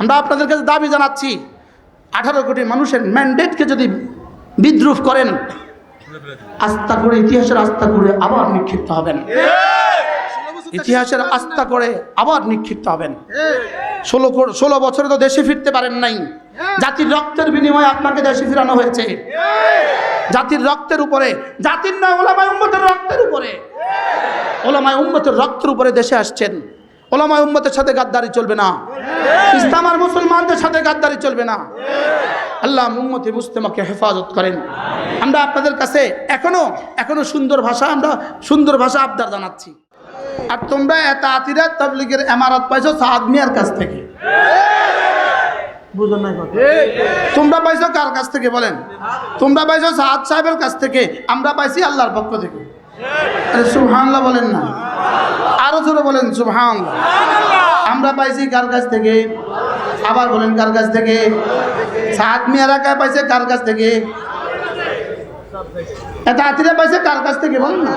আমরা আপনাদের কাছে দাবি জানাচ্ছি, আঠারো কোটি মানুষের ম্যান্ডেটকে যদি বিদ্রুপ করেন, আস্থা করে, ইতিহাসের আস্থা করে আবার নিক্ষিপ্ত হবেন। ইতিহাসের আস্থা করে আবার নিক্ষিপ্ত হবেন। ষোলো ষোলো বছরে তো দেশে ফিরতে পারেন নাই। জাতির রক্তের বিনিময়ে আপনাকে দেশে ফিরানো হয়েছে। জাতির রক্তের উপরে, জাতির নয়, ওলামায় উম্মতের রক্তের উপরে। ওলামায় উম্মতের রক্তের উপরে দেশে আসছেন। ওলামায় উম্মতের সাথে গাদ্দারি চলবে না। ইসলাম আর মুসলমানদের সাথে গাদ্দারি চলবে না। আল্লাহ উম্মতি মুস্তেমাকে হেফাজত করেন। আমরা আপনাদের কাছে এখনও এখনও সুন্দর ভাষা আমরা সুন্দর ভাষা আবদার জানাচ্ছি। আর তোমরা এত আতিরা তাবলিগের এমারত পাইছো সাদ মিয়ার কাছ থেকে। তোমরা পাইছো কার কাছ থেকে বলেন? তোমরা পাইছো সাদ সাহেবের কাছ থেকে? আমরা পাইছি আল্লাহর পক্ষ থেকে। সুবহানাল্লাহ বলেন না। আরও জোরে বলেন সুবহানাল্লাহ। আমরা পাইছি কার কাছ থেকে? আবার বলেন কার কাছ থেকে? সাদ মিয়ারা কে পাইছে কার কাছ থেকে? এটা আতিরা পাইছে কার কাছ থেকে বলেন না?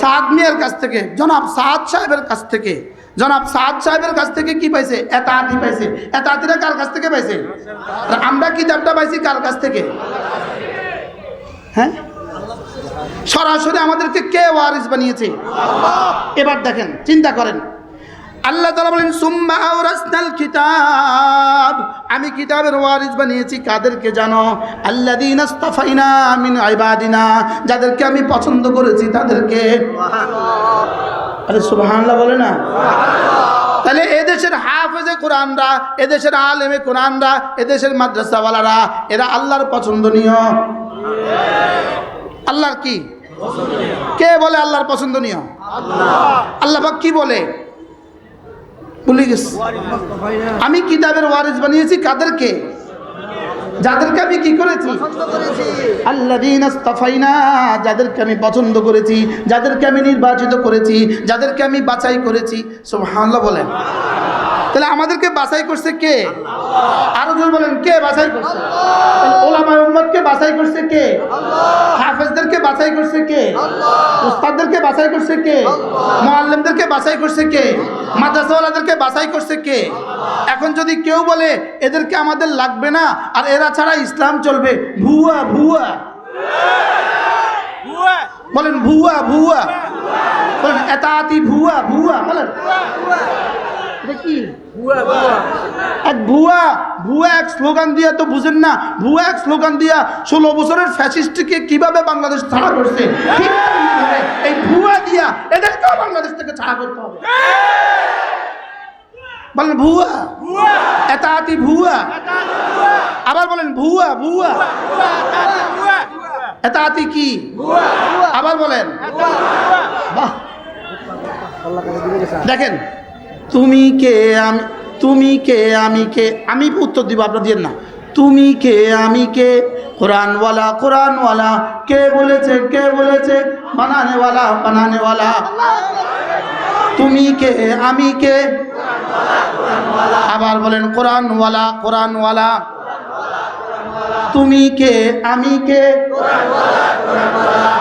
সাদ মিয়ার কাছ থেকে জনাব সাদ সাহেবের কাছ থেকে। জনাব সাদ সাহেবের কাছ থেকে কি পাইছে? এটা আতি পাইছে। এটা আতিরা কার কাছ থেকে পাইছে? আমরা কিতাবটা পাইছি কার কাছ থেকে? হ্যাঁ? সরাসরি আমাদেরকে কে ওয়ারিস বানিয়েছে? এবার দেখেন, চিন্তা করেন। আল্লাহ তালা বলেন, সুম্মা আওরাসনাল কিতাব। আমি কিতাবের ওয়ারিস বানিয়েছি, কাদেরকে জানো? আল্লাযীনা ইসতাফাইনা মিন ইবাদিনা। যাদেরকে আমি পছন্দ করেছি, তাদেরকে। আরে সুবহানাল্লাহ বলে না? তাহলে এদেশের হাফেজে কোরআনরা, এদেশের আলেমে কোরআনরা, এদেশের মাদ্রাসাওয়ালারা, এরা আল্লাহর পছন্দনীয়। আল্লাহর কি? কে বলে আল্লাহর পছন্দনীয়? আল্লাহ কি বলে? আমি কিতাবের ওয়ারিস বানিয়েছি কাদেরকে? যাদেরকে আমি কি করেছি? ইসতাফাইনা যাদেরকে আমি পছন্দ করেছি, যাদেরকে আমি নির্বাচিত করেছি, যাদেরকে আমি বাছাই করেছি। সুবহানাল্লাহ বলেন। তাহলে আমাদেরকে বাছাই করছে কে? আরও জোর বলেন কে বাছাই করছে? উম্মতকে বাছাই করছে কে? হাফেজদেরকে বাছাই করছে কে? উস্তাদদেরকে বাছাই করছে কে? মুআল্লিমদেরকে বাছাই করছে কে? মাদ্রাসাওয়ালাদেরকে বাছাই করছে কে? এখন যদি কেউ বলে এদেরকে আমাদের লাগবে না আর এরা ছাড়া ইসলাম চলবে ভুয়া ভুয়া। বলেন ভুয়া ভুয়া। বলেন এতাতি ভুয়া ভুয়া। বলেন। এক ভুয়া ভুয়া এক স্লোগান দিয়া তো বুঝেন না, ভুয়া এক স্লোগান দিয়া ষোলো বছরের ফ্যাসিস্টকে কীভাবে বাংলাদেশ ছাড়া করছে? এই ভুয়া দিয়া এদেরকেও বাংলাদেশ থেকে ছাড়া করতে হবে। বলেন ভুয়া। এতাতি ভুয়া। আবার বলেন ভুয়া ভুয়া। এতাতি কি? আবার বলেন। দেখেন তুমি কে আমি, তুমি কে আমি কে? আমি উত্তর দিব, আপনার দিয়ে না। তুমি কে আমি কে? কোরআনওয়ালা কোরআনওয়ালা, কে বলেছে কে বলেছে? বানানেওয়ালা বানানেওয়ালা। তুমি কে আমি কে? আবার বলেন, কোরআনওয়ালা কোরআনওয়ালা। তুমি কে আমি কে?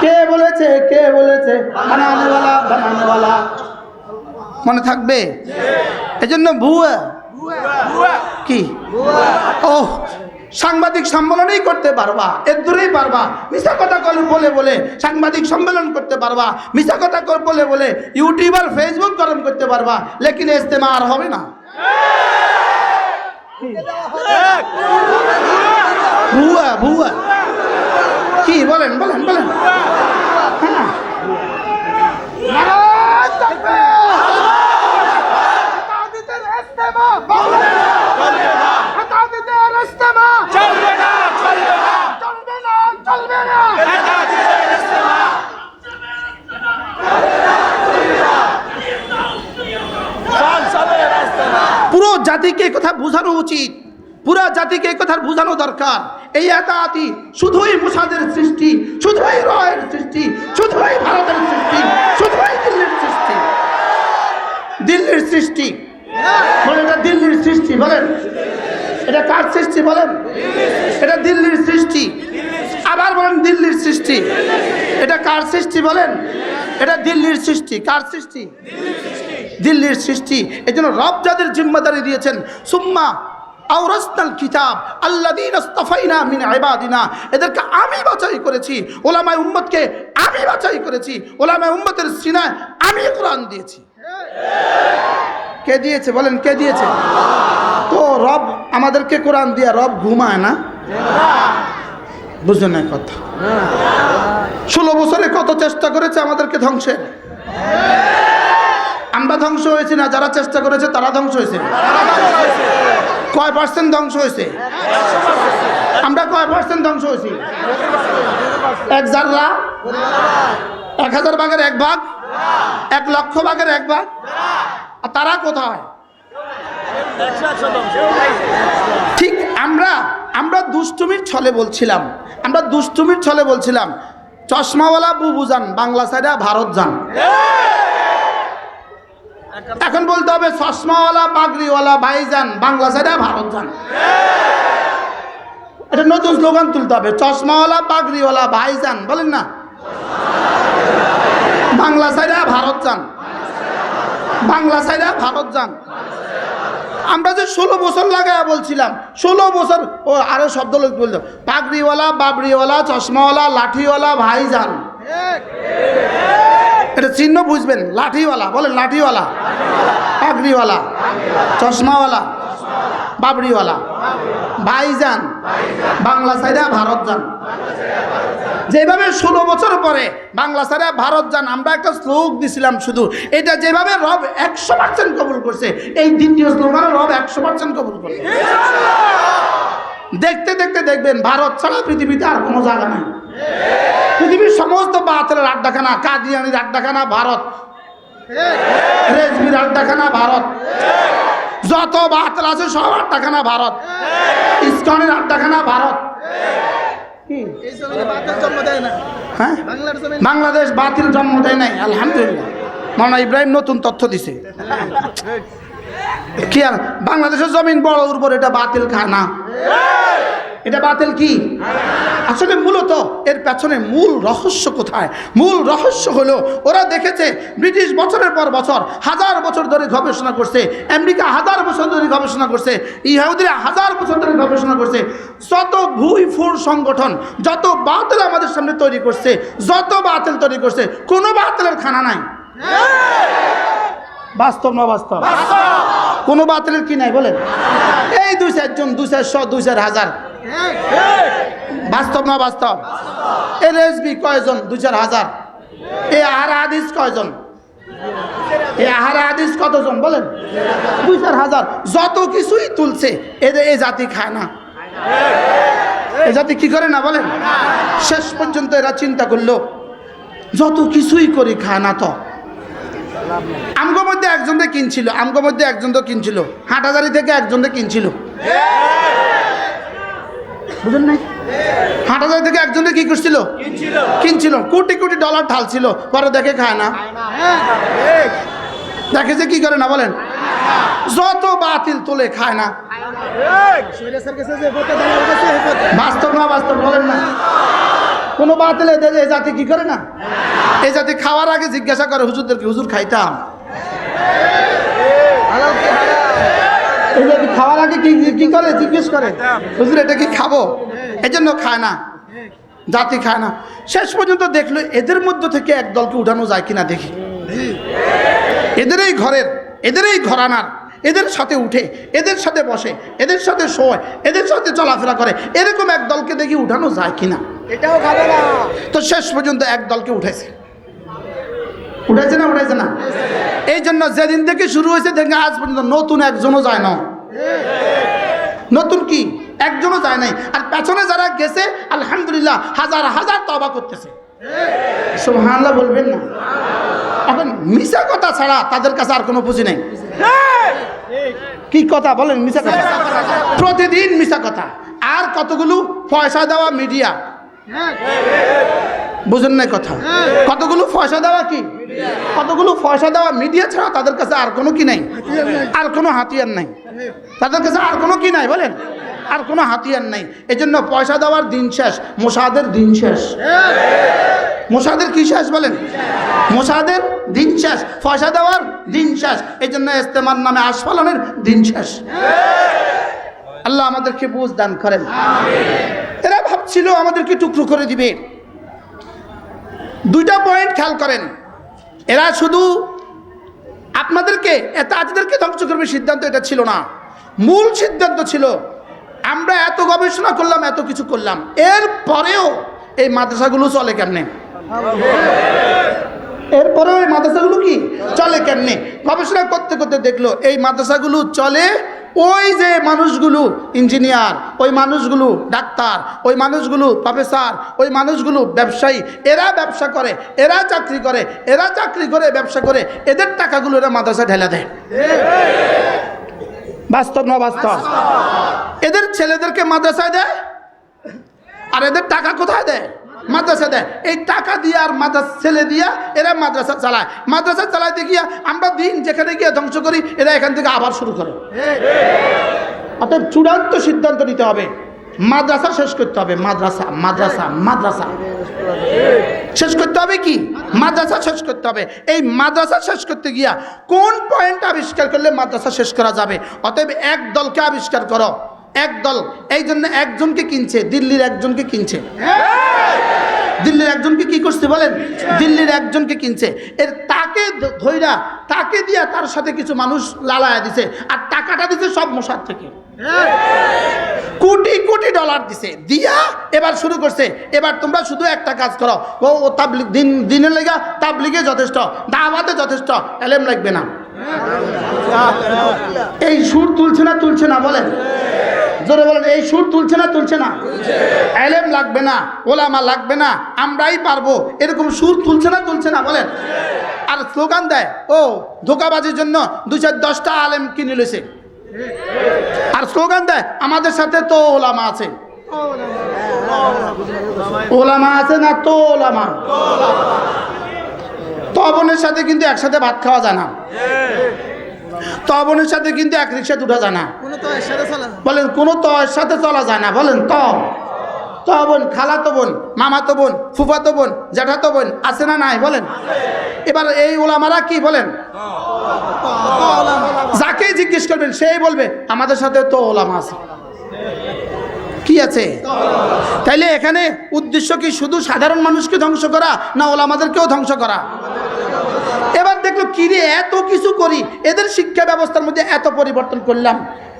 কে বলেছে কে বলেছে? বানানেওয়ালা বানানেওয়ালা। মনে থাকবে? এজন্য ভুয়া। কি? ও, সাংবাদিক সম্মেলনই করতে পারবা, এর দূরেই পারবা। মিশা কথা বলে বলে সাংবাদিক সম্মেলন করতে পারবা মিশা কথা বলে বলে ইউটিউব আর ফেসবুক গরম করতে পারবা, লেকিন ইস্তেমা আর হবে না। ভুয়া ভুয়া। কি, বলেন বলেন বলেন হ্যাঁ নারায়ণ থাকবে। হেতাদিদের ইস্তেমা। হেতাদিদের ইস্তেমা। চলবে না চলবে না পুরো জাতিকে কথা বোঝানো উচিত। পুরো জাতিকে কথা বোঝানো দরকার। এই এতাতি শুধুই মুসাদের সৃষ্টি, শুধুই রয়ের সৃষ্টি, শুধুই ভারতের সৃষ্টি, শুধুই দিল্লির সৃষ্টি। দিল্লির সৃষ্টি। বলেন, এটা দিল্লির সৃষ্টি, বলেন। এটা কার সৃষ্টি, বলেন? এটা দিল্লির সৃষ্টি। আবার বলেন, দিল্লির সৃষ্টি। এটা কার সৃষ্টি, বলেন? এটা দিল্লির সৃষ্টি। কার সৃষ্টি? দিল্লির সৃষ্টি। এই জন্য রব যাদের জিম্মাদারি দিয়েছেন, সুম্মা আওরাসনাল কিতাব, আল্লাযীন ইসতাফাইনা মিন ইবাদিনা। এদেরকে আমি বাছাই করেছি, ওলামায়ে উম্মতকে আমি বাছাই করেছি, ওলামায়ে উম্মতের সিনায় আমি কোরআন দিয়েছি। কে দিয়েছে বলেন, কে দিয়েছে? তো রব আমাদেরকে কোরআন দিয়া, রব ঘুমায় না? বুঝলেন কথা। ষোলো বছরে কত চেষ্টা করেছে আমাদেরকে ধ্বংসের? আমরা ধ্বংস হয়েছি না, যারা চেষ্টা করেছে তারা ধ্বংস হয়েছে। কয় পার্সেন্ট ধ্বংস হয়েছে? আমরা কয় পার্সেন্ট ধ্বংস হয়েছি? এক জাররা এক হাজার ভাগের এক ভাগ? এক লক্ষ ভাগের এক ভাগ? আর তারা কোথায়? ঠিক, আমরা আমরা দুষ্টুমির ছলে বলছিলাম। আমরা দুষ্টুমির ছলে বলছিলাম, চশমাওয়ালা বুবু যান, বাংলা সাইডে ভারত যান। এখন বলতে হবে চশমাওয়ালা, পাগড়িওয়ালা, ভাইজান, বাংলা সাইডে ভারত যান এটা নতুন স্লোগান তুলতে হবে, চশমাওয়ালা, পাগড়িওয়ালা, ভাইজান, বলেন না? বাংলা সাইডে ভারত যান বাংলা সাইডে ভারত যান আমরা যে ষোলো বছর লাগায় বলছিলাম, ষোলো বছর, ও আরও শব্দ লোক বলতো পাগড়িওয়ালা, বাবড়িওয়ালা, চশমাওয়ালা, লাঠিওয়ালা, ভাইজান। এটা চিহ্ন বুঝবেন, লাঠিওয়ালা, বলেন লাঠিওয়ালা, পাগড়িওয়ালা, চশমাওয়ালা, বাবড়িওয়ালা, ভাইজান, বাংলা সাইডা ভারত যান। যেভাবে ষোলো বছর পরে বাংলা সাইডে ভারত যান, আমরা একটা শ্লোক দিছিলাম শুধু, এটা যেভাবে রব একশো পার্সেন্ট কবুল করছে, এই দ্বিতীয় স্লোগানে রব একশো পার্সেন্ট কবুল করছে। দেখতে দেখতে দেখবেন ভারত ছাড়া পৃথিবীতে আর কোনো জায়গা নেই। পৃথিবীর সমস্ত বাতিলের আড্ডাখানা কাদিয়ানির আড্ডাখানা ভারত। রেজবির আড্ডাখানা ভারত। যত বাতিল আছে সব আড্ডাখানা ভারত। ইস্কনের আড্ডাখানা ভারত। হ্যাঁ? বাংলাদেশ বাতিল জন্ম দেয় নাই আলহামদুলিল্লাহ। মাওলানা ইব্রাহিম নতুন তথ্য দিছে। বাংলাদেশের জমিন বড় উর্বর এটা বাতিল খানা। এটা বাতিল কি? আসলে মূলত এর পেছনে মূল রহস্য কোথায়? মূল রহস্য হলো, ওরা দেখেছে ব্রিটিশ বছরের পর বছর, হাজার বছর ধরে গবেষণা করছে, আমেরিকা হাজার বছর ধরে গবেষণা করছে, ইহুদিরা হাজার বছর ধরে গবেষণা করছে, যত ভুই ফুর সংগঠন, যত বাতিল আমাদের সামনে তৈরি করছে, যত বাতিল তৈরি করছে, কোনো বাতিলের খানা নাই। বাস্তব না বাস্তব? কোনো বাতিলের কি নাই বলেন। এই দুই চারজন দুই চারশো দুই চার হাজার। বাস্তব না বাস্তব? এর এসবি কয়জন? দুই চার হাজার। এ আহার হাদিস কয়জন? এ আহার হাদিস কতজন বলেন? দুই চার হাজার। যত কিছুই তুলছে এদের এ জাতি খায় না। এ জাতি কি করে না বলেন? শেষ পর্যন্ত এরা চিন্তা করল যত কিছুই করি খায় না তো। আমগো মধ্যে একজনকে কিনছিল আমগো মধ্যে একজনকে কিনছিল হাটাজারি থেকে একজনকে কিনছিল। বুঝলেন নাই? হাটাজারি থেকে একজনকে কি করছিল? কিনছিল। কোটি কোটি ডলার ঢালছিল পরে দেখে খায় না। দেখে যে কি করে না বলেন? যত বাতিল তোলে খায় না। বাস্তব না বাস্তব বলেন না। কোনো বাতিল এই জাতি কি করে না? এই জাতি খাওয়ার আগে জিজ্ঞাসা করে হুজুরদেরকে হুজুর খাইতাম। কি খাওয়ার আগে কি কি করে? জিজ্ঞেস করে। হুজুর এটা কি খাব? এই জন্য খায় না। জাতি খায় না। শেষ পর্যন্ত দেখল এদের মধ্য থেকে এক দলকে উঠানো যায় কিনা দেখি। এদের এই ঘরের এদের এই ঘরানার এদের সাথে উঠে এদের সাথে বসে এদের সাথে শোয় এদের সাথে চলাফেরা করে এরকম এক দলকে দেখি উঠানো যায় কিনা। এটাও খাবে না। তো শেষ পর্যন্ত এক দলকে উঠেছে। উঠেছে না উঠেছে না? এই জন্য যেদিন থেকে শুরু হয়েছে দেখে আজ পর্যন্ত নতুন একজনও যায় না। নতুন কি? একজনও যায় নাই। আর পেছনে যারা গেছে, আলহামদুলিল্লাহ, হাজার হাজার তবা করতেছে। বলবেন না? এখন মিশা কথা ছাড়া তাদের কাছে আর কোনো পুঁজি নেই। কি কথা? বলেন মিশা কথা। প্রতিদিন মিশা কথা। আর কতগুলো পয়সা দেওয়া মিডিয়া? বুঝেন না কথা? কতগুলো পয়সা দেওয়া কি? কতগুলো পয়সা দেওয়া মিডিয়া ছাড়া তাদের কাছে আর কোনো কি নাই? আর কোনো হাতিয়ার নাই। তাদের কাছে আর কোনো কি নাই বলেন? আর কোনো হাতিয়ার নাই। এজন্য পয়সা দেওয়ার দিন শেষ, মোসাদের দিন শেষ। মোসাদের কি শেষ বলেন? মোসাদের দিন শেষ, পয়সা দেওয়ার দিন শেষ। এই জন্য ইস্তেমার নামে আশফালনের দিন শেষ। আল্লাহ আমাদেরকে বুঝ দান করেন। ভাবছিল আমাদেরকে টুকরো করে দিবে। দুইটা পয়েন্ট খেয়াল করেন। এরা শুধু আপনাদেরকে এত আজদেরকে ধ্বংস করবে সিদ্ধান্ত এটা ছিল না। মূল সিদ্ধান্ত ছিল, আমরা এত গবেষণা করলাম, এত কিছু করলাম। এর পরেও এই মাদ্রাসাগুলো চলে কেমনে? এরপরেও ওই মাদ্রাসাগুলো কি? চলে কেমনে? গবেষণা করতে করতে দেখল এই মাদ্রাসাগুলো চলে ওই যে মানুষগুলো ইঞ্জিনিয়ার ওই মানুষগুলো ডাক্তার ওই মানুষগুলো প্রফেসর ওই মানুষগুলো ব্যবসায়ী এরা ব্যবসা করে এরা চাকরি করে এরা চাকরি করে ব্যবসা করে এদের টাকাগুলো এরা মাদ্রাসা ঢেলে দেয়। বাস্তব না বাস্তব। এদের ছেলেদেরকে মাদ্রাসায় দেয়? আর এদের টাকা কোথায় দেয়? মাদ্রাসা দেয়। এই টাকা দিয়ে আর মাদ্রাসা ছেলে দিয়া এরা মাদ্রাসা চালায়। মাদ্রাসা চালাইতে গিয়া আমরা দিন যেখানে গিয়ে ধ্বংস করি, এরা এখান থেকে আবার শুরু করে। অতএব চূড়ান্ত সিদ্ধান্ত নিতে হবে। মাদ্রাসা শেষ করতে হবে। মাদ্রাসা মাদ্রাসা মাদ্রাসা। শেষ করতে হবে কি? মাদ্রাসা শেষ করতে হবে। এই মাদ্রাসা শেষ করতে গিয়া কোন পয়েন্ট আবিষ্কার করলে মাদ্রাসা শেষ করা যাবে? অতএব এক দলকে আবিষ্কার করো। এক দল, এই জন্য একজনকে কিনছে, দিল্লির একজনকে কিনছে। দিল্লির একজনকে কি করছে বলেন? দিল্লির একজনকে কিনছে। এর তাকে ধইরা, তাকে দিয়া তার সাথে কিছু মানুষ লালায়া দিছে, আর টাকাটা দিছে সব মশার থেকে। কোটি কোটি ডলার দিছে। দিয়া এবার শুরু করছে, এবার তোমরা শুধু একটা কাজ করো। ও ও তাবলিগ, দিন, দিনের লেগা তাবলিগে যথেষ্ট, দাওয়াতে যথেষ্ট, এলেম লাগবে না। এই সুর তুলছে না তুলছে না বলেন। জোরে বলেন, এই সুর তুলছে না তুলছে না? এলেম লাগবে না, ওলামা লাগবে না, আমরাই পারব। এরকম সুর তুলছে না তুলছে না, বলেন। আর স্লোগান দেয়, ও, ধোকাবাজির জন্য দু চার দশটা আলেম কিনে লইছে। আর স্লোগান দেয়, আমাদের সাথে তো ওলামা আছে। ওলামা আছে না তো ওলামা? তবনের সাথে কিন্তু একসাথে ভাত খাওয়া যায় না। তবনের সাথে কিন্তু এক রিক্সা দুটা যায় না। বলেন কোনো তো এর সাথে চলা যায় না। বলেন ত। তো বোন খালাতো বোন মামাতো বোন ফুফাতো বোন জ্যাঠাতো বোন আছে না নাই? বলেন। এবার এই ওলামারা কি বলেন? যাকে জিজ্ঞেস করবেন সেই বলবে আমাদের সাথে তো ওলামা আছে। কি আছে? তাইলে এখানে উদ্দেশ্য কি শুধু সাধারণ মানুষকে ধ্বংস করা না ওলামাদেরকেও ধ্বংস করা? দেখল কিরে এত কিছু করি? এদের শিক্ষা ব্যবস্থার মধ্যে এত পরিবর্তন করলাম।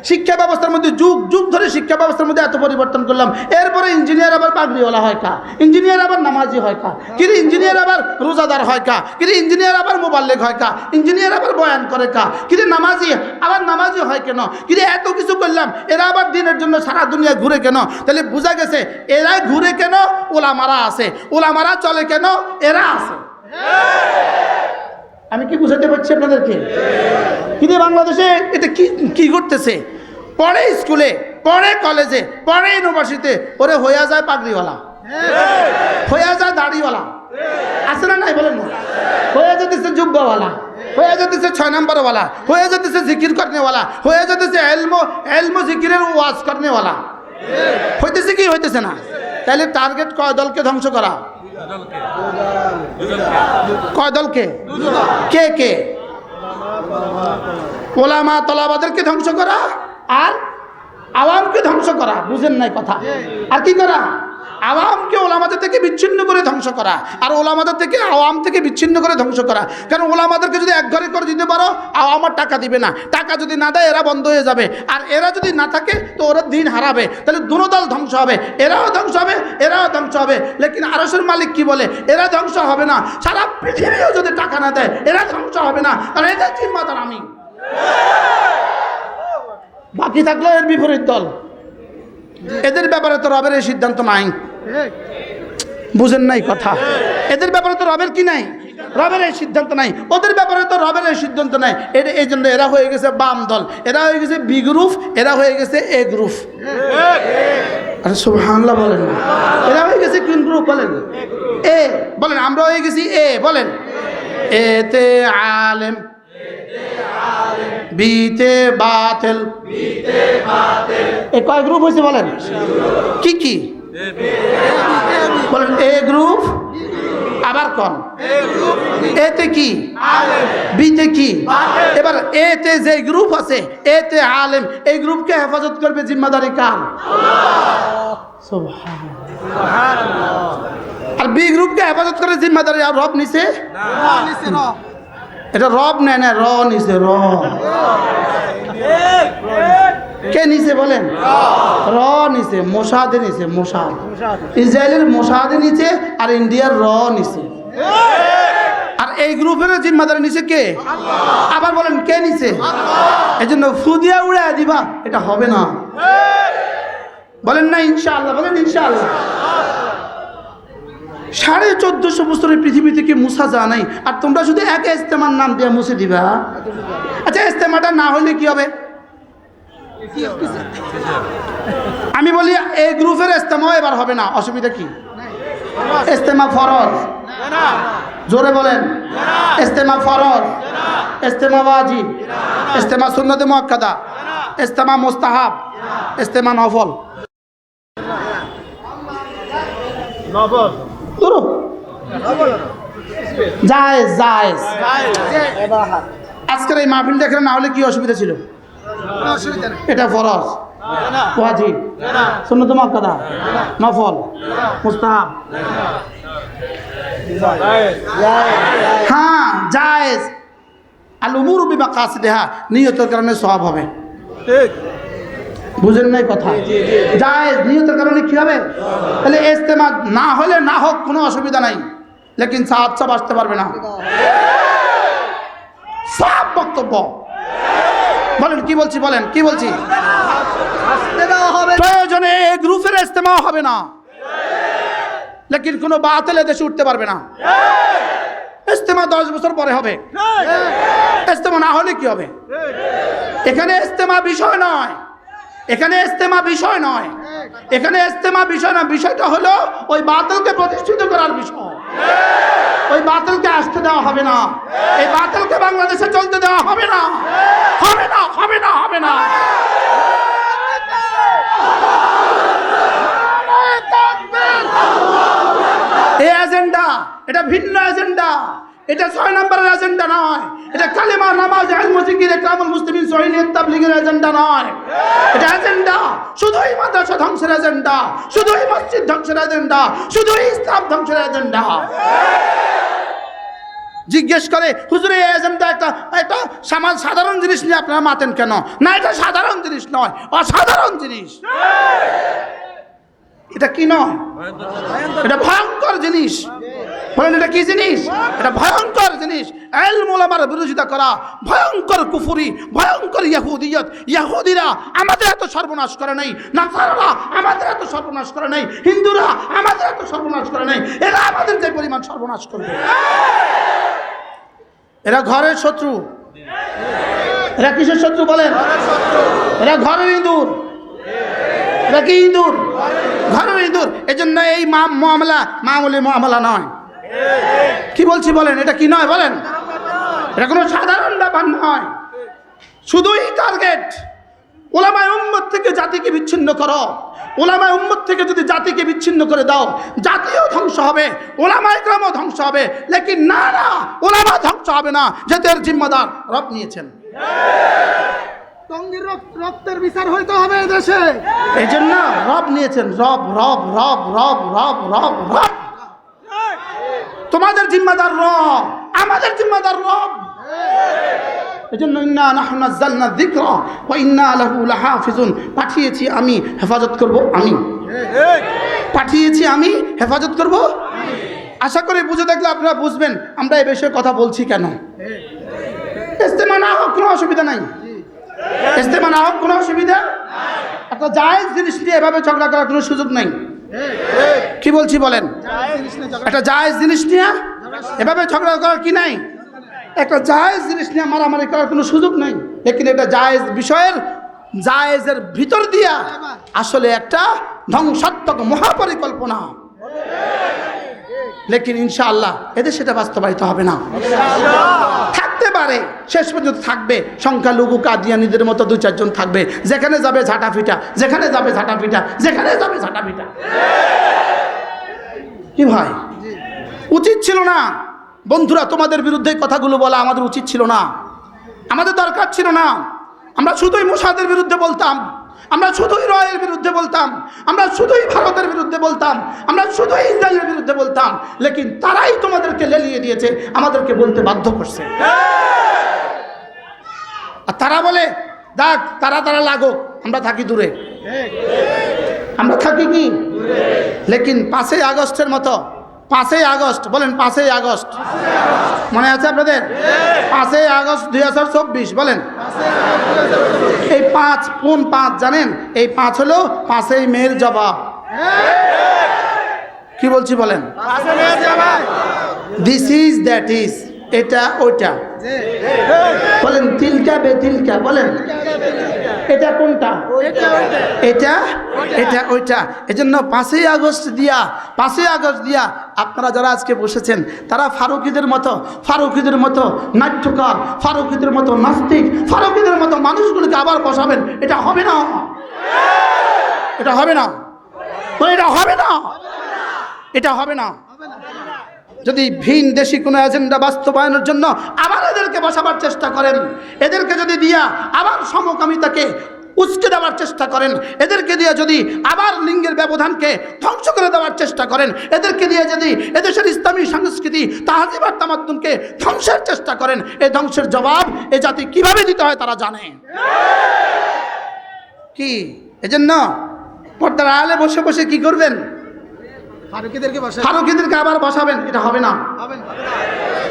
শিক্ষা ব্যবস্থার মধ্যে যুগ যুগ ধরে শিক্ষা ব্যবস্থার মধ্যে এত পরিবর্তন করলাম। এরপরে ইঞ্জিনিয়ার আবার পাগড়িওয়ালা হয় কা? ইঞ্জিনিয়ার আবার নামাজি হয় কা? কিরে ইঞ্জিনিয়ার আবার রোজাদার হয় কা? কিরে ইঞ্জিনিয়ার আবার মোবাল্লেক হয় কা? ইঞ্জিনিয়ার আবার বয়ান করে কা? কিরে নামাজি, আবার নামাজি হয় কেন? কিরে এত কিছু করলাম, এরা আবার দিনের জন্য সারা দুনিয়া ঘুরে কেন? তাহলে বোঝা গেছে, এরা ঘুরে কেন? ওলামারা আছে। ওলামারা চলে কেন? এরা আছে। আমি কি বুঝাতে পারছি আপনাদেরকে? কিন্তু বাংলাদেশে এটা কি কি করতেছে পড়ে স্কুলে পড়ে কলেজে পড়ে ইউনিভার্সিটিতে, ওরে হইয়া যায় পাগড়িওয়ালা। হইয়া যায় দাড়িওয়ালা। আছে না নাই বলেন না? হয়ে যেতেছে যুব্বাওয়ালা হয়ে যেতেছে ছয় নম্বরওয়ালা। হয়ে যেতেছে জিকির করনেওয়ালা। হয়ে যেতেছে এলমো এলমো জিকিরের ওয়াজ করনেওয়ালা। হইতেছে কি, হইতেছে না। তাহলে টার্গেট দলকে ধ্বংস করা? কয় কে কে? ওলামা তলাবাদেরকে ধ্বংস করা আর আওয়ামকে ধ্বংস করা, বুঝেন নাই কথা। আর কি করা? আওয়ামকে ওলামাদের থেকে বিচ্ছিন্ন করে ধ্বংস করা। আর ওলামাদের থেকে আওয়াম থেকে বিচ্ছিন্ন করে ধ্বংস করা। কারণ ওলামাদেরকে যদি এক ঘরে করে দিতে পারো আওয়ামার টাকা দিবে না। টাকা যদি না দেয়, এরা বন্ধ হয়ে যাবে। আর এরা যদি না থাকে, তো ওরা দিন হারাবে। তাহলে দুনো দল ধ্বংস হবে। এরাও ধ্বংস হবে, এরাও ধ্বংস হবে। লেকিন আরসের মালিক কি বলে? এরা ধ্বংস হবে না। সারা পৃথিবীও যদি টাকা না দেয়, এরা ধ্বংস হবে না। কারণ এদের জিম্মাদার আমি। বাকি থাকল এর বিপরীত দল। এদের ব্যাপারে তো রবের এই সিদ্ধান্ত নাই। বুঝেন নাই কথা। এদের ব্যাপারে তো রবের কি নাই? রবের এই সিদ্ধান্ত নাই। ওদের ব্যাপারে তো রবের এই সিদ্ধান্ত নাই। এটা এই জন্য এরা হয়ে গেছে বাম দল। এরা হয়ে গেছে বি গ্রুপ, এরা হয়ে গেছে এ গ্রুপ। আরে বলেন এরা হয়ে গেছে কোন গ্রুপ বলেন? এ, বলেন, আমরা হয়ে গেছি এ, বলেন। এতে আলেম। বিতে বাতেল। এ কয় গ্রুপ হয়েছে বলেন? কি কি? বলেন এ গ্রুপ আবার কন। এতে কি? বিতে কি? এবার এতে যে গ্রুপ আছে এতে আলেম এই গ্রুপকে হেফাজত করবে জিম্মাদারি কার? আর বি গ্রুপকে হেফাজত করে জিম্মাদারি আর রব নিছে? এটা রব নেয় না র নিছে র। কে নিছে বলেন? র নিছে, মোসাদে নিছে, মোসাদ। ইসরায়েলের মোসাদে নিচে আর ইন্ডিয়ার র নিছে। আর এই গ্রুপের জিম্মাদারি নিছে কে? আবার বলেন, কে নিছে? এই জন্য ফুদিয়া উড়ে দিবা, এটা হবে না। বলেন না ইনশাআল্লাহ, বলেন ইনশাআল্লাহ। সাড়ে চোদ্দশো বছরের পৃথিবী থেকে মুসা যা নাই। আর তোমরা শুধু এক ইস্তেমার নাম দিয়ে মুছে দিবা। আচ্ছা ইস্তেমাটা না হলে কি হবে? আমি বলি এই গ্রুপের ইস্তেমাও এবার হবে না। অসুবিধা কি? ইস্তেমা ফরজ। জোরে বলেন। ইস্তেমা ফরজ। ইস্তেমা ওয়াজিব। ইস্তেমা সুন্নতে মুআক্কাদা ইস্তেমা মুস্তাহাব। ইস্তেমা নফল। নবল ধরো। জায়েজ। জায়েজ। আজকের এই মাহফিলটা এখানে না হলে কি অসুবিধা ছিল? এটা ফরজ। ওয়াজিব। সুন্নত মুআক্কাদা নফল। মুস্তাহাব। হ্যাঁ জায়েজ। আল উমুর বিমা কাসিদেহা নিয়তের কারণে সওয়াব হবে। ঠিক। বুঝেন নাই কথা? জায়েজ। নিয়তের কারণে কি হবে? তাহলে ইস্তেমা না হলে না হোক কোনো অসুবিধা নাই। লেকিন সাহাব সাপ আসতে পারবে না। সব বক্তব্য। বলেন, কি বলছি, বলেন, কি বলছি? প্রয়োজনে গ্রুপের ইস্তেমা হবে না। লেকিন কোনো বাতিল দেশে উঠতে পারবে না। ইস্তেমা দশ বছর পরে হবে। ইস্তেমা না হলে কি হবে? এখানে ইস্তেমা বিষয় নয়। এখানে ইস্তেমা বিষয় নয়। এখানে ইস্তেমা বিষয় না, বিষয়টা হলো ওই বাতিলকে প্রতিষ্ঠিত করার বিষয়। ওই বাতিলকে আসতে দেওয়া হবে না। এই বাতিলকে বাংলাদেশে চলতে দেওয়া হবে না। হবে না হবে না হবে না। এই এজেন্ডা এটা ভিন্ন এজেন্ডা এটা ছয় নম্বরের এজেন্ডা নয়। এটা কালেমা, নামাজ আল মুসিকির ইকরামুল মুসলিমিন সহিনিয়ত তাবলীগের এজেন্ডা নয়। এটা এজেন্ডা। শুধুই মাদ্রাসা ধ্বংসের এজেন্ডা। শুধুই মসজিদ ধ্বংসের এজেন্ডা। শুধুই ইসলাম ধ্বংসের এজেন্ডা। জিজ্ঞেস করে, হুজুর, এই এজেন্ডা একটা একটা সামাল সাধারণ জিনিস নিয়ে আপনারা মাতেন কেন? না, এটা সাধারণ জিনিস নয়, অসাধারণ জিনিস। এটা কি নয়? এটা ভয়ঙ্কর জিনিস। বলেন এটা কি জিনিস? এটা ভয়ঙ্কর জিনিস। এল মোলামার বিরোধিতা করা ভয়ঙ্কর কুফুরি, ভয়ঙ্কর ইয়াহুদিয়ত। ইয়াহুদিরা আমাদের এত সর্বনাশ করে নাই। নাসারারা আমাদের এত সর্বনাশ করে নাই। হিন্দুরা আমাদের এত সর্বনাশ করে নাই। এরা আমাদের যে পরিমাণ সর্বনাশ করবে। এরা ঘরের শত্রু। এরা কিসের শত্রু বলেন? এরা ঘরের ইঁদুর। এরা কি ইঁদুর? ঘরের ইঁদুর এই জন্য এই মামলা মামুলি মামলা নয়। কি বলছি বলেন, এটা কি নয় বলেন? এটা কোনো সাধারণ ব্যাপার নয়। শুধুই টার্গেট ওলামায় উম্মত থেকে জাতিকে বিচ্ছিন্ন করো। ওলামায় উম্মত থেকে যদি জাতিকে বিচ্ছিন্ন করে দাও, জাতিও ধ্বংস হবে, ওলামায় গ্রামও ধ্বংস হবে। লেকিন না না, ওলামা ধ্বংস হবে না এর জিম্মাদার রব নিয়েছেন। টঙ্গির রক্ত- রক্তের বিচার হইতে হবে এই দেশে। এই জন্য রব নিয়েছেন, রব রব রব রব রব রব রব। তোমাদের জিম্মাদার রব, আমাদের জিম্মাদার রব। এই জন্য ইন্না নাহনু নাযালনা যিকরা ওয়া ইন্না লাহু লাহাফিজুন। পাঠিয়েছি আমি, হেফাজত করব আমি। পাঠিয়েছি আমি, হেফাজত করব আশা করি বুঝে দেখলে আপনারা বুঝবেন, আমরা এই বিষয়ে কথা বলছি কেন। ইস্তেমা না হোক, কোনো অসুবিধা নাই। ইস্তেমা না হোক, কোনো অসুবিধা? একটা জায়েজ জিনিস নিয়ে এভাবে ঝগড়া করার কোনো সুযোগ নাই। কি বলছি বলেন? একটা জায়েজ জিনিস নিয়ে এভাবে ঝগড়া করার কি নাই? একটা জায়েজ জিনিস নিয়ে মারামারি করার কোনো সুযোগ নেই। লেকিন এটা জায়েজ বিষয়ের, জায়েজের ভিতর দিয়া আসলে একটা ধ্বংসাত্মক মহাপরিকল্পনা। লেকিন ইনশাআল্লাহ এদের সেটা বাস্তবায়িত হবে না। থাকতে পারে, শেষ পর্যন্ত থাকবে। সংখ্যালঘু কাদিয়ানিদের মতো দু চারজন থাকবে। যেখানে যাবে ঝাঁটা ফিটা, যেখানে যাবে ঝাঁটা ফিটা, যেখানে যাবে ঝাঁটা ফিটা। কি ভাই? উচিত ছিল না। বন্ধুরা, তোমাদের বিরুদ্ধে কথাগুলো বলা আমাদের উচিত ছিল না। আমাদের দরকার ছিল না। আমরা শুধুই মুসাদের বিরুদ্ধে বলতাম। আমরা শুধুই রয়ের বিরুদ্ধে বলতাম, আমরা শুধুই ভারতের বিরুদ্ধে বলতাম, আমরা শুধুই ইসরায়েলের বিরুদ্ধে বলতাম, লেকিন তারাই তোমাদেরকে লেলিয়ে দিয়েছে, আমাদেরকে বলতে বাধ্য করছে। আর তারা বলে, দেখ, তারা তারা লাগো, আমরা থাকি দূরে। আমরা থাকি কি? লেকিন পাঁচই আগস্টের মতো পাঁচই আগস্ট, বলেন পাঁচই আগস্ট। মনে আছে আপনাদের? পাঁচই আগস্ট দুই হাজার চব্বিশ, বলেন। এই পাঁচ, কোন পাঁচ জানেন? এই পাঁচ হলো পাঁচই মেয়ের জবাব। কি বলছি বলেন? দিস ইজ দ্যাট ইজ এটা, ওইটা। বলেন, তিলকা বে তিলকা বলেন। এটা কোনটা? এটা এটা ওইটা। এজন্য পাঁচই আগস্ট দিয়া পাঁচই আগস্ট দিয়া আপনারা যারা আজকে বসেছেন তারা ফারুকিদের মতো ফারুকিদের মতো নাট্যকার ফারুকিদের মতো নাস্তিক ফারুকিদের মতো মানুষগুলোকে আবার বসাবেন এটা হবে না। এটা হবে না। এটা হবে না। এটা হবে না। যদি ভিন দেশি কোনো এজেন্ডা বাস্তবায়নের জন্য আবার এদেরকে বসাবার চেষ্টা করেন, এদেরকে যদি দিয়া আবার সমকামিতাকে উস্কে দেওয়ার চেষ্টা করেন, এদেরকে দিয়ে যদি আবার লিঙ্গের ব্যবধানকে ধ্বংস করে দেওয়ার চেষ্টা করেন, এদেরকে দিয়ে যদি এদেশের ইসলামী সংস্কৃতি তাহাজিবার তামাদ্দুনকে ধ্বংসের চেষ্টা করেন এই ধ্বংসের জবাব এ জাতি কীভাবে দিতে হয় তারা জানে। কি? এজন্য পর্দার আলে বসে বসে কি করবেন? ফারুকিদেরকে আবার বসাবেন এটা হবে না।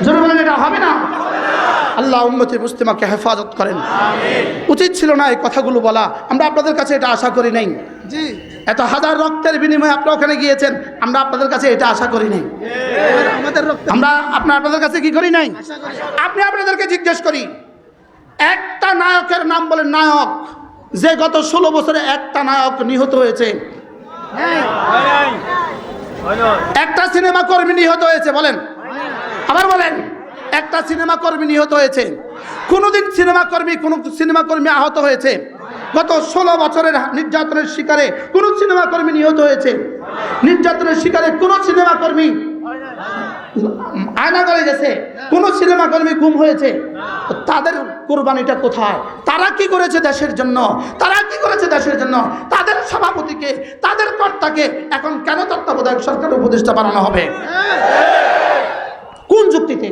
জোরে বলেন এটা হবে না। আল্লাহ উম্মতি মুস্তিমাকে হেফাজত করেন। উচিত ছিল না এই কথাগুলো বলা। আমরা আপনাদের কাছে এটা আশা করি নাই। জি। এত হাজার রক্তের বিনিময়ে আপনারা ওখানে গিয়েছেন আমরা আপনাদের কাছে এটা আশা করি নাই। আমরা আপনার আপনাদের কাছে কি করি নাই? আপনি আপনাদেরকে জিজ্ঞেস করি একটা নায়কের নাম বলেন নায়ক। যে গত ষোলো বছরে একটা নায়ক নিহত হয়েছে। হ্যাঁ। একটা সিনেমা কর্মী নিহত হয়েছে, বলেন। আবার বলেন, একটা সিনেমা কর্মী নিহত হয়েছে। কোনোদিন সিনেমা কর্মী, কোনো সিনেমা কর্মী আহত হয়েছে। গত ষোলো বছরের নির্যাতনের শিকারে কোনো সিনেমা কর্মী নিহত হয়েছে। নির্যাতনের শিকারে কোনো সিনেমা কর্মী আয়না করে গেছে। কোনো সিনেমা কর্মী গুম হয়েছে। তাদের কোরবানিটা কোথায়? তারা কি করেছে দেশের জন্য? তারা কি করেছে দেশের জন্য? তাদের সভাপতিকে, তাদের কর্তাকে এখন কেন তত্ত্বাবধায়ক সরকার উপদেষ্টা বানানো হবে? কোন যুক্তিতে?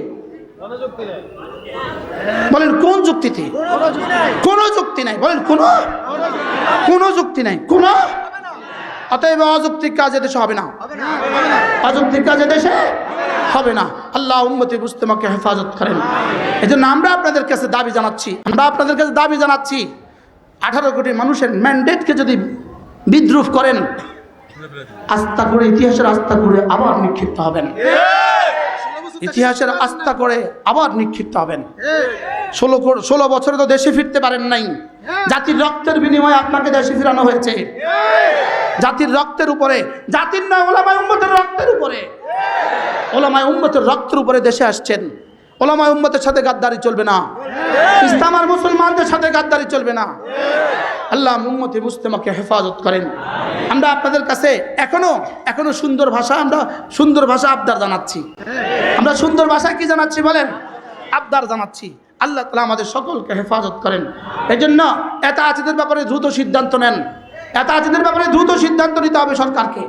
বলেন, কোন যুক্তিতে? কোনো যুক্তি নাই। বলেন, কোনো? কোনো যুক্তি নাই। কোনো? অতএব অযৌক্তিক কাজ এদেশে হবে না। অযৌক্তিক কাজ দেশে হবে না। আল্লাহ উম্মতি মুস্তেমাকে হেফাজত করেন। এই জন্য আমরা আপনাদের কাছে দাবি জানাচ্ছি আমরা আপনাদের কাছে দাবি জানাচ্ছি আঠারো কোটি মানুষের ম্যান্ডেটকে যদি বিদ্রুপ করেন আস্থা করে ইতিহাসের আস্থা করে আবার নিক্ষিপ্ত হবেন। ইতিহাসের আস্থা করে আবার নিক্ষিপ্ত হবেন। ষোলো ষোলো বছরে তো দেশে ফিরতে পারেন নাই। জাতির রক্তের বিনিময়ে আপনাকে দেশে ফিরানো হয়েছে। জাতির রক্তের উপরে জাতির নয় ওলামায় উম্মতের রক্তের উপরে। ওলামায় উম্মতের রক্তের উপরে দেশে আসছেন। ওলামায় উম্মতের সাথে গাদ্দারি চলবে না। ইসলাম আর মুসলমানদের সাথে গাদ্দারি চলবে না। আল্লাহ মুম্মতি মুস্তেমাকে হেফাজত করেন। আমরা আপনাদের কাছে এখনও এখনও সুন্দর ভাষা আমরা সুন্দর ভাষা আবদার জানাচ্ছি। আমরা সুন্দর ভাষায় কি জানাচ্ছি বলেন? আবদার জানাচ্ছি। আল্লাহ তালা আমাদের সকলকে হেফাজত করেন। এই জন্য এত আচিদের ব্যাপারে দ্রুত সিদ্ধান্ত নেন। এত আচিদের ব্যাপারে দ্রুত সিদ্ধান্ত নিতে হবে সরকারকে।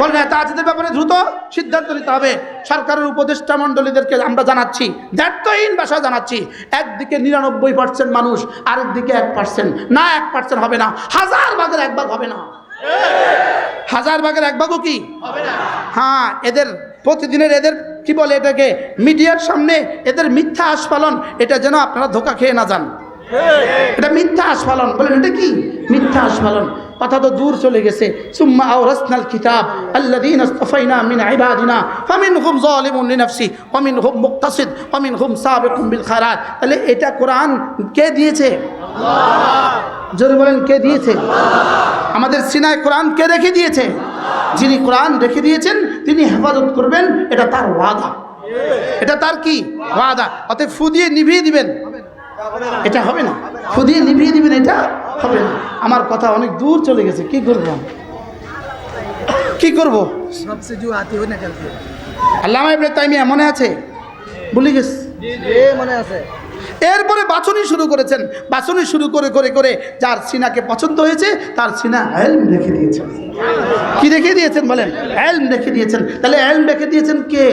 বলেন এত আচিদের ব্যাপারে দ্রুত সিদ্ধান্ত নিতে হবে। সরকারের উপদেষ্টা মণ্ডলীদেরকে আমরা জানাচ্ছি দ্ব্যর্থহীন ভাষা জানাচ্ছি, একদিকে নিরানব্বই পার্সেন্ট মানুষ, আরেকদিকে এক পার্সেন্ট না এক পার্সেন্ট হবে না, হাজার ভাগের এক ভাগ হবে না। হাজার ভাগের এক ভাগও কি? হ্যাঁ এদের প্রতিদিনের এদের কি বলে এটাকে? মিডিয়ার সামনে এদের মিথ্যা আস্ফালন, এটা যেন আপনারা ধোকা খেয়ে না যান। এটা মিথ্যা আস্ফালন, বলেন এটা কি? মিথ্যা আস্ফালন। কথা তো দূর চলে গেছে। সুম্মা আওরাসনাল কিতাব, আল্লাযীনা ইসতাফাইনা মিন ইবাদিনা, ফামিনহুম যালিমুন লিনাফসি ওয়া মিনহুম মুক্তাসিদ ওয়া মিনহুম সাবিকুম বিল খায়রাত। তাহলে এটা কোরআন কে দিয়েছে? জোরে বলেন, কে দিয়েছে? আমাদের সিনায় কোরআন কে রেখে দিয়েছে? যিনি কোরআন রেখে দিয়েছেন তিনি হেফাজত করবেন এটা তার ওয়াদা। এটা তার কি? ওয়াদা। অতএব ফু দিয়ে নিভিয়ে দিবেন। এটা হবে না। ফু দিয়ে নিভিয়ে দিবেন এটা হবে না। আমার কথা অনেক দূর চলে গেছে কি করব? কি করব? আল্লাহ তাই মনে আছে? বলি গেছে? মনে আছে। এরপরে বাছনি শুরু করেছেন। বাছনি শুরু করে করে করে যার সিনাকে পছন্দ হয়েছে, তার সিনা এলম রেখে দিয়েছেন। কি রেখে দিয়েছেন বলেন? এলম রেখে দিয়েছেন। তাহলে এলম রেখে দিয়েছেন কে?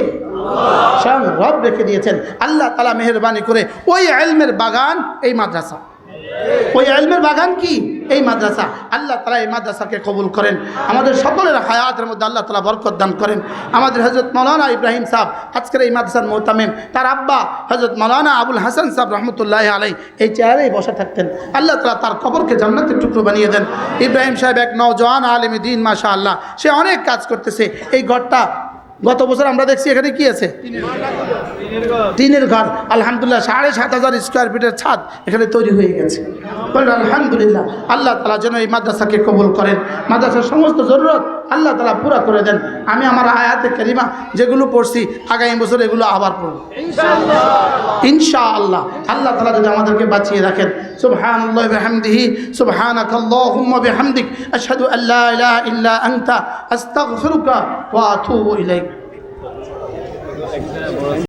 স্বয়ং রব রেখে দিয়েছেন। আল্লাহ তালা মেহরবানি করে ওই এলমের বাগান, এই মাদ্রাসা। ওই আলমের বাগান কি? এই মাদ্রাসা। আল্লাহ তালা এই মাদ্রাসাকে কবুল করেন। আমাদের সকলের হায়াতের মধ্যে আল্লাহ তালা বরকত দান করেন। আমাদের হজরত মৌলানা ইব্রাহিম সাহ আজকের এই মাদ্রাসার মোহতামিম তার আব্বা হজরত মৌলানা আবুল হাসান সাহ রহমতুল্লাহ আলাই এই চেয়ারেই বসে থাকতেন। আল্লাহ তালা তার কবরকে জান্নাতের টুকরো বানিয়ে দেন। ইব্রাহিম সাহেব এক নওজোয়ান আলমী দিন মাশা আল্লাহ সে অনেক কাজ করতেছে। এই ঘরটা গত বছর আমরা দেখছি এখানে কি আছে? টিনের ঘর। আলহামদুলিল্লাহ, সাড়ে সাত হাজার স্কোয়ার ফিটের ছাদ এখানে তৈরি হয়ে গেছে। আলহামদুলিল্লাহ, আল্লাহ তালা যেন এই মাদ্রাসাকে কবল করেন। মাদ্রাসার সমস্ত জরুরত আল্লাহ তালা পুরা করে দেন। আমি আমার আয়াতে কেরিমা যেগুলো পড়ছি আগামী বছর এগুলো আবার পড়ব। ইনশা আল্লাহ আল্লাহ তালা যদি আমাদেরকে বাঁচিয়ে রাখেন আনতা আস্তাগফিরুকা ওয়া আতুবু ইলাইক।